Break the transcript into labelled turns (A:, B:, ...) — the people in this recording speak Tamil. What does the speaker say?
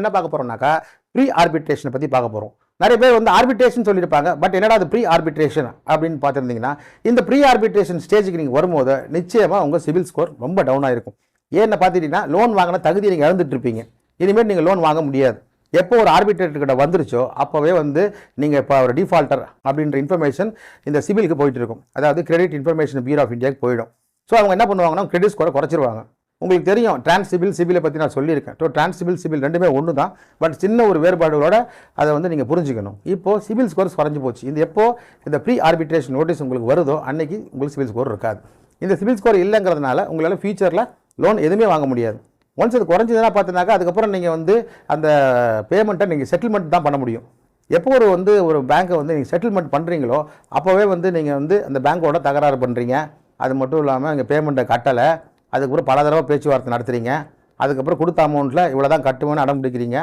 A: என்ன பார்க்க போறோம்னாக்கா ப்ரீ ஆர்பிட்ரேஷனை பற்றி பார்க்க போகிறோம் நிறைய பேர் வந்து ஆர்பிட்ரேஷன் சொல்லியிருப்பாங்க பட் என்னடா அது ப்ரீ ஆர்பிட்ரேஷன் அப்படின்னு பார்த்துருந்தீங்கன்னா இந்த ப்ரீ ஆர்பிட்ரேஷன் ஸ்டேஜுக்கு நீங்கள் வரும்போது நிச்சயமாக உங்கள் சிவில் ஸ்கோர் ரொம்ப டவுனாக இருக்கும். ஏன்னு பார்த்துட்டிங்கன்னா லோன் வாங்கின தகுதியை நீங்கள் இழந்துட்டு இருப்பீங்க இனிமேல் நீங்கள் லோன் வாங்க முடியாது. எப்போ ஒரு ஆர்பிட்ரேட்டர்கிட்ட வந்துருச்சோ அப்போவே வந்து நீங்கள் இப்போ ஒரு டிஃபால்ட்டர் அப்படின்ற இன்ஃபர்மேஷன் இந்த சிவிலுக்கு போயிட்டு இருக்கும். அதாவது கிரெடிட் இன்ஃபர்மேஷன் பியூரோ ஆஃப் இந்தியாவுக்கு போயிடும். ஸோ அவங்க என்ன பண்ணுவாங்கன்னா கிரெடிட் ஸ்கோரை குறைச்சிருவாங்க. உங்களுக்கு தெரியும் டிரான்ஸ் சிபில் சிபிலை பற்றி நான் சொல்லியிருக்கேன். ஸோ டிரான்ஸ் சிபில் சிபில் ரெண்டுமே ஒன்று தான் பட் சின்ன ஒரு வேறுபாடுகளோட அதை வந்து நீங்கள் புரிஞ்சுக்கணும். இப்போது சிபில் ஸ்கோர்ஸ் குறைஞ்சி போச்சு. இந்த எப்போ? இந்த ப்ரீ ஆர்பிட்ரேஷன் நோட்டீஸ் உங்களுக்கு வருதோ அன்றைக்கி உங்களுக்கு சிபில் ஸ்கோர் இருக்காது. இந்த சிபில் ஸ்கோர் இல்லைங்கிறதுனால உங்களால் ஃபியூச்சரில் லோன் எதுவுமே வாங்க முடியாது. ஒன்ஸ் அது குறைஞ்சதுன்னா பார்த்தினாக்கா அதுக்கப்புறம் நீங்கள் வந்து அந்த பேமெண்ட்டை நீங்கள் செட்டில்மெண்ட் தான் பண்ண முடியும். எப்போ ஒரு வந்து ஒரு பேங்க்கை வந்து நீங்கள் செட்டில்மெண்ட் பண்ணுறீங்களோ அப்போவே வந்து நீங்கள் வந்து அந்த பேங்க்கோட தகராறு பண்ணுறீங்க அது மட்டும் இல்லாமல் இங்கே பேமெண்ட்டை கட்டலை. அதுக்கப்புறம் பல தடவை பேச்சுவார்த்தை நடத்துகிறீங்க அதுக்கப்புறம் கொடுத்த அமௌண்ட்டில் இவ்வளோ தான் கட்டுவேன்னு அடம் பிடிக்கிறீங்க.